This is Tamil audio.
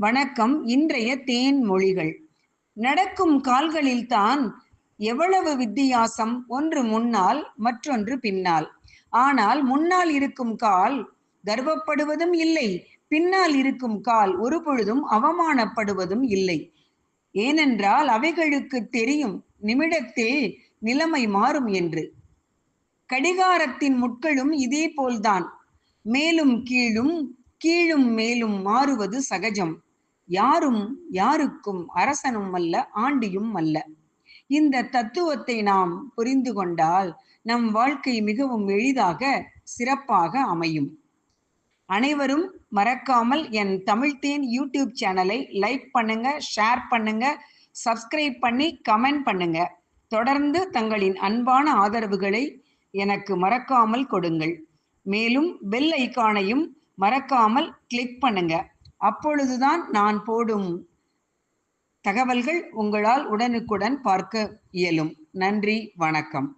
வணக்கம். இன்றைய தேன் மொழிகள். நடக்கும் கால்களில்தான் எவ்வளவு வித்தியாசம். ஒன்று முன்னால் மற்றொன்று பின்னால். ஆனால் முன்னால் இருக்கும் கால் கர்வப்படுவதும் இல்லை. பின்னால் இருக்கும் கால் ஒரு பொழுதும் அவமானப்படுவதும் இல்லை. ஏனென்றால் அவைகளுக்கு தெரியும் நிமிடத்தில் நிலைமை மாறும் என்று. கடிகாரத்தின் முட்களும் இதே போல்தான் மேலும் கீழும் கீழும் மேலும் மாறுவது சகஜம். யாரும் யாருக்கும் அரசனும் அல்ல ஆண்டியும் அல்ல. இந்த தத்துவத்தை நாம் புரிந்து கொண்டால் நம் வாழ்க்கை மிகவும் எளிதாக சிறப்பாக அமையும். அனைவரும் மறக்காமல் என் தமிழ்தேன் யூடியூப் சேனலை லைக் பண்ணுங்க ஷேர் பண்ணுங்க சப்ஸ்கிரைப் பண்ணி கமெண்ட் பண்ணுங்க. தொடர்ந்து தங்களின் அன்பான ஆதரவுகளை எனக்கு மறக்காமல் கொடுங்கள். மேலும் பெல் ஐக்கானையும் மறக்காமல் கிளிக் பண்ணுங்க. அப்பொழுதுதான் நான் போடும் தகவல்கள் உங்களால் உடனுக்குடன் பார்க்க இயலும். நன்றி வணக்கம்.